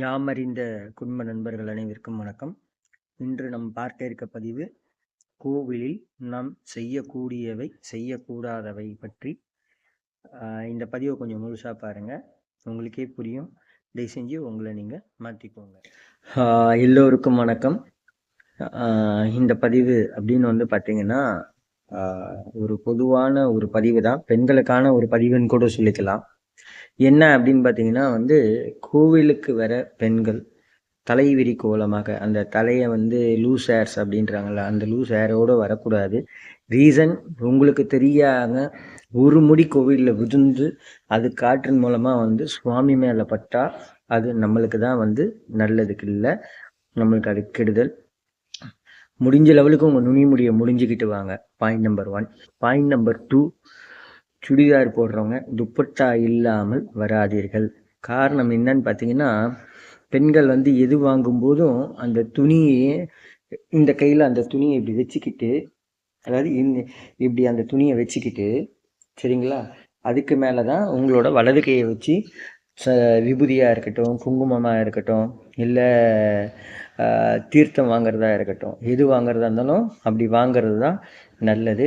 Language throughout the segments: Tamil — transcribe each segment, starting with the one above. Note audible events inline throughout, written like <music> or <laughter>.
யாமறிந்த குடும்ப நண்பர்கள் அனைவருக்கும் வணக்கம். இன்று நாம் பார்க்க இருக்க பதிவு கோவிலில் நாம் செய்யக்கூடியவை செய்யக்கூடாதவை பற்றி. இந்த பதிவை கொஞ்சம் முழுசாக பாருங்கள் உங்களுக்கே புரியும். தயவு செஞ்சு உங்களை நீங்கள் மாற்றிக்கோங்க எல்லோருக்கும் வணக்கம். இந்த பதிவு அப்படின்னு வந்து பார்த்தீங்கன்னா ஒரு பொதுவான ஒரு பதிவு தான். பெண்களுக்கான ஒரு பதிவுன்னு கூட சொல்லிக்கலாம். என்ன அப்படின்னு பார்த்தீங்கன்னா வந்து கோவிலுக்கு வர பெண்கள் தலைவிரி கோலமாக அந்த தலையை வந்து லூஸ் ஹேர்ஸ் அப்படின்றாங்கல்ல அந்த லூஸ் ஹேரோடு வரக்கூடாது. ரீசன் உங்களுக்கு தெரியாத ஒரு முடி கோவிலில் விழுந்து அது காற்றின் மூலமாக வந்து சுவாமி மேலே பட்டா அது நம்மளுக்கு தான் வந்து நல்லதுக்கு இல்லை நம்மளுக்கு அது கெடுதல். முடிஞ்ச லெவலுக்கு உங்கள் நுனி முடியை முடிஞ்சுக்கிட்டு வாங்க. Point number one point number two churidar போடுறவங்க துப்பட்டா இல்லாமல் வராதீர்கள். காரணம் என்னன்னு பார்த்தீங்கன்னா பெண்கள் வந்து எது வாங்கும்போதும் அந்த துணியை இந்த கையில் அந்த துணியை இப்படி வச்சுக்கிட்டு அதாவது இந்த இப்படி அந்த துணியை வச்சுக்கிட்டு சரிங்களா? அதுக்கு மேலே தான் உங்களோட வலது கையை வச்சு ச விபூதியாக இருக்கட்டும் குங்குமமாக இருக்கட்டும் இல்லை தீர்த்தம் வாங்குறதா இருக்கட்டும் எது வாங்குறதா இருந்தாலும் அப்படி வாங்குறது தான் நல்லது.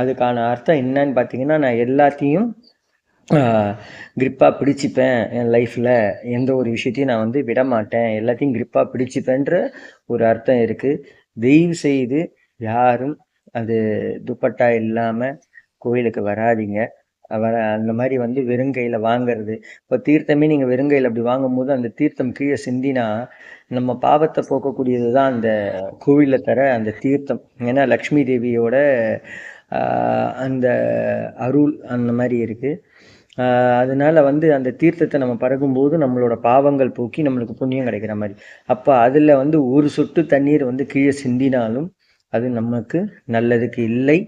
அதுக்கான அர்த்தம் என்னன்னு பார்த்தீங்கன்னா நான் எல்லாத்தையும் கிரிப்பாக பிடிச்சிப்பேன் என் லைஃப்பில் எந்த ஒரு விஷயத்தையும் நான் வந்து விட மாட்டேன் எல்லாத்தையும் கிரிப்பாக பிடிச்சிப்பேன்ற ஒரு அர்த்தம் இருக்குது தயவு செய்து யாரும் அது துப்பட்டா இல்லாமல் கோயிலுக்கு வராதீங்க. வர அந்த மாதிரி வந்து வெறுங்கையில் வாங்கிறது. இப்போ தீர்த்தமே நீங்கள் வெறுங்கையில் அப்படி வாங்கும்போது அந்த தீர்த்தம் கீழே சிந்தினா நம்ம பாவத்தை போக்கக்கூடியது தான் அந்த கோவிலில் தர அந்த தீர்த்தம். ஏன்னா லக்ஷ்மி தேவியோட அந்த அருள் அந்த மாதிரி இருக்குது அதனால் வந்து அந்த தீர்த்தத்தை நம்ம பறக்கும்போது நம்மளோட பாவங்கள் போக்கி நம்மளுக்கு புண்ணியம் கிடைக்கிற மாதிரி. அப்போ அதில் வந்து ஒரு சொட்டு தண்ணீர் வந்து கீழே சிந்தினாலும் அது நமக்கு நல்லதுக்கு இல்லை.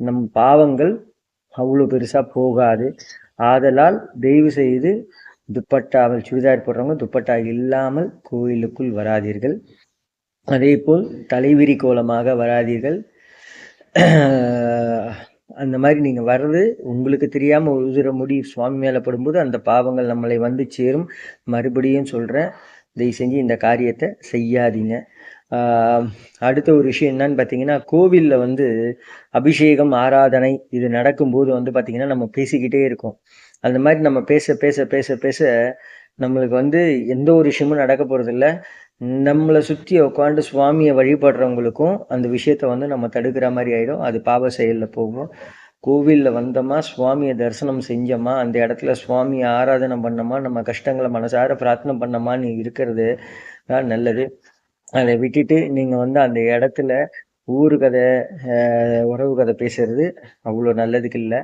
நம் பாவங்கள் அவ்வளோ பெருசாக போகாது. ஆதலால் தயவு செய்து துப்பட்டாவில் சுடிதார் போடுறவங்க துப்பட்டா இல்லாமல் கோயிலுக்குள் வராதீர்கள். அதே போல் தலைவிரி கோலமாக வராதீர்கள். <clears throat> அந்த மாதிரி நீங்கள் வர்றது உங்களுக்கு தெரியாமல் உதிர முடி சுவாமி மேலே படும்போது அந்த பாவங்கள் நம்மளை வந்து சேரும். மறுபடியும் சொல்கிறேன் தயவு செஞ்சு இந்த காரியத்தை செய்யாதீங்க. அடுத்த ஒரு விஷயம் என்னன்னு பார்த்தீங்கன்னா கோவிலில் வந்து அபிஷேகம் ஆராதனை இது நடக்கும்போது வந்து பார்த்திங்கன்னா நம்ம பேசிக்கிட்டே இருக்கோம். அந்த மாதிரி நம்ம பேச பேச பேச பேச நம்மளுக்கு வந்து எந்த ஒரு விஷயமும் நடக்க போகிறதில்ல நம்மளை சுற்றி உட்காந்து சுவாமியை வழிபடுறவங்களுக்கும் அந்த விஷயத்த வந்து நம்ம தடுக்கிற மாதிரி ஆகிடும் அது பாவ செயலில் போகும். கோவிலில் வந்தோமா சுவாமியை தரிசனம் செஞ்சோமா அந்த இடத்துல சுவாமியை ஆராதனை பண்ணோமா நம்ம கஷ்டங்களை மனசார பிரார்த்தனை பண்ணோமான்னு இருக்கிறது தான் நல்லது. அதை விட்டுட்டு நீங்கள் வந்து அந்த இடத்துல ஊரு கதை உறவு கதை பேசுறது அவ்வளோ நல்லதுக்கு இல்லை.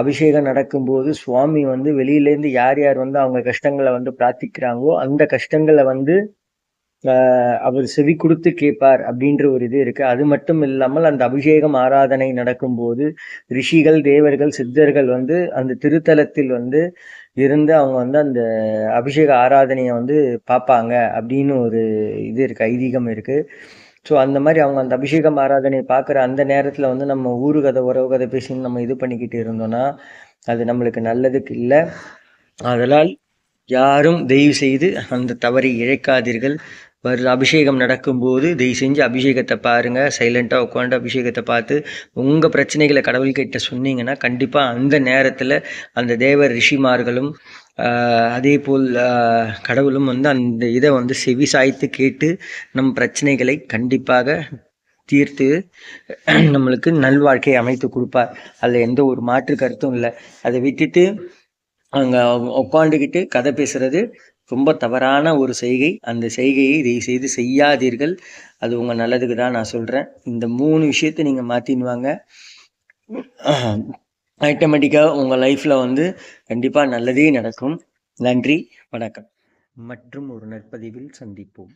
அபிஷேகம் நடக்கும்போது சுவாமி வந்து வெளியிலேருந்து யார் யார் வந்து அவங்க கஷ்டங்களை வந்து பிரார்த்திக்கிறாங்களோ அந்த கஷ்டங்களை வந்து அவர் செவி கொடுத்து கேட்பார் அப்படின்ற ஒரு இது இருக்கு. அது மட்டும் இல்லாமல் அந்த அபிஷேகம் ஆராதனை நடக்கும்போது ரிஷிகள் தேவர்கள் சித்தர்கள் வந்து அந்த திருத்தலத்தில் வந்து இருந்து அவங்க வந்து அந்த அபிஷேக ஆராதனையை வந்து பார்ப்பாங்க அப்படின்னு ஒரு இது இருக்கு ஐதீகம் இருக்கு. ஸோ அந்த மாதிரி அவங்க அந்த அபிஷேகம் ஆராதனை பார்க்குற அந்த நேரத்தில் வந்து நம்ம ஊரு கதை உறவு கதை பேசின்னு நம்ம இது பண்ணிக்கிட்டு இருந்தோம்னா அது நம்மளுக்கு நல்லதுக்கு இல்லை. அதனால் யாரும் தயவு செய்து அந்த தவறை இழைக்காதீர்கள். வருது. அபிஷேகம் நடக்கும்போது தயவு செஞ்சு அபிஷேகத்தை பாருங்கள் சைலண்ட்டாக உட்காந்து அபிஷேகத்தை பார்த்து உங்கள் பிரச்சனைகளை கடவுள்கிட்ட சொன்னீங்கன்னா கண்டிப்பாக அந்த நேரத்தில் அந்த தேவர் ரிஷிமார்களும் அதே போல் கடவுளும் வந்து அந்த இதை வந்து செவி சாய்த்து கேட்டு நம் பிரச்சனைகளை கண்டிப்பாக தீர்த்து நம்மளுக்கு நல்வாழ்க்கையை அமைத்து கொடுப்பார். அதில் எந்த ஒரு மாற்று கருத்தும் இல்லை. அதை விட்டுட்டு அங்கே உட்காந்துக்கிட்டு கதை பேசுகிறது ரொம்ப தவறான ஒரு செய்கை. அந்த செய்கையை இதை செய்து செய்யாதீர்கள். அது உங்கள் நல்லதுக்கு தான் நான் சொல்கிறேன் இந்த மூணு விஷயத்தை நீங்கள் மாற்றினுவாங்க ஆட்டோமேட்டிக்காக உங்கள் லைஃப்பில் வந்து கண்டிப்பாக நல்லதே நடக்கும். நன்றி. வணக்கம். மற்றும் ஒரு நற்பதிவில் சந்திப்போம்.